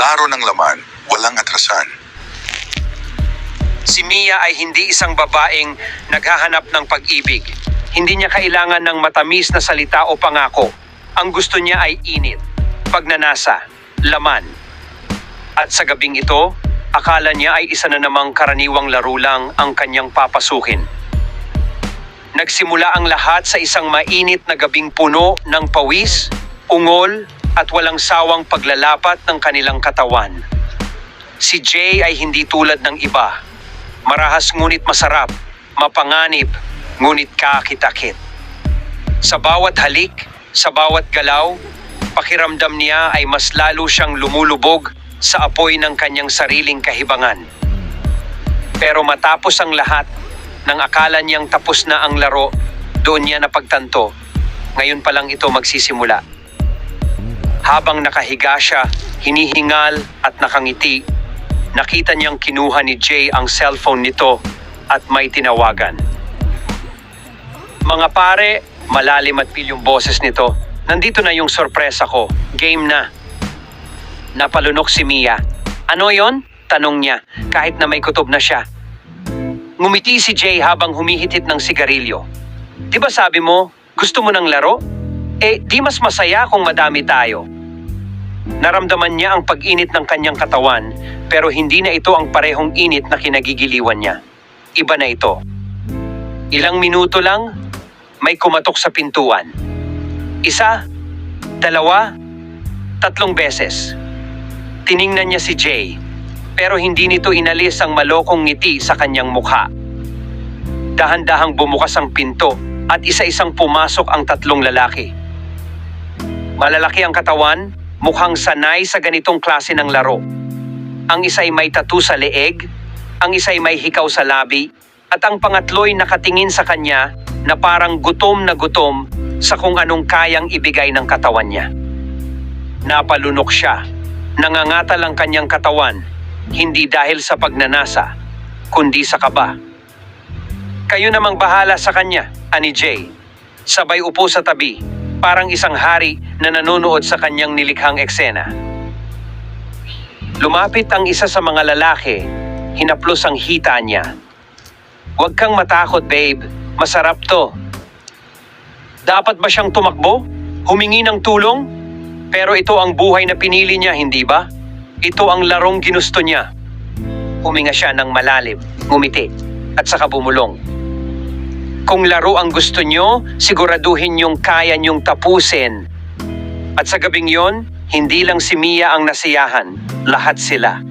Laro ng laman, walang atrasan. Si Mia ay hindi isang babaeng naghahanap ng pag-ibig. Hindi niya kailangan ng matamis na salita o pangako. Ang gusto niya ay init, pagnanasa, laman. At sa gabing ito, akala niya ay isa na namang karaniwang laro lang ang kanyang papasukin. Nagsimula ang lahat sa isang mainit na gabing puno ng pawis, ungol at walang sawang paglalapat ng kanilang katawan. Si Jay ay hindi tulad ng iba. Marahas ngunit masarap, mapanganib, ngunit kakit-akit. Sa bawat halik, sa bawat galaw, pakiramdam niya ay mas lalo siyang lumulubog sa apoy ng kanyang sariling kahibangan. Pero matapos ang lahat, nang akala niyang tapos na ang laro, doon niya napagtanto. Ngayon pa lang ito magsisimula. Habang nakahiga siya, hinihingal at nakangiti, nakita niyang kinuha ni Jay ang cellphone nito at may tinawagan. Mga pare, malalim at pil yung boses nito. Nandito na yung sorpresa ko. Game na. Napalunok si Mia. Ano yon? Tanong niya, kahit na may kutob na siya. Ngumiti si Jay habang humihitit ng sigarilyo. Di ba sabi mo, gusto mo ng laro? Eh, di mas masaya kung madami tayo. Naramdaman niya ang pag-init ng kanyang katawan, pero hindi na ito ang parehong init na kinagigiliwan niya. Iba na ito. Ilang minuto lang, may kumatok sa pintuan. Isa, dalawa, tatlong beses. Tiningnan niya si Jay, pero hindi nito inalis ang malokong ngiti sa kanyang mukha. Dahan-dahang bumukas ang pinto at isa-isang pumasok ang tatlong lalaki. Malalaki ang katawan, mukhang sanay sa ganitong klase ng laro. Ang isa'y may tattoo sa leeg, ang isa'y may hikaw sa labi, at ang pangatlo'y nakatingin sa kanya na parang gutom na gutom sa kung anong kayang ibigay ng katawan niya. Napalunok siya. Nangangatal ang kanyang katawan, hindi dahil sa pagnanasa, kundi sa kaba. Kayo namang bahala sa kanya, ani Jay. Sabay upo sa tabi, parang isang hari na nanonood sa kanyang nilikhang eksena. Lumapit ang isa sa mga lalaki, hinaplos ang hita niya. Huwag kang matakot, babe. Masarap to. Dapat ba siyang tumakbo? Humingi ng tulong? Pero ito ang buhay na pinili niya, hindi ba? Ito ang larong ginusto niya. Huminga siya ng malalim, ngumiti, at saka bumulong. Kung laro ang gusto nyo, siguraduhin yung kaya nyong tapusin. At sa gabing yon, hindi lang si Mia ang nasiyahan, lahat sila.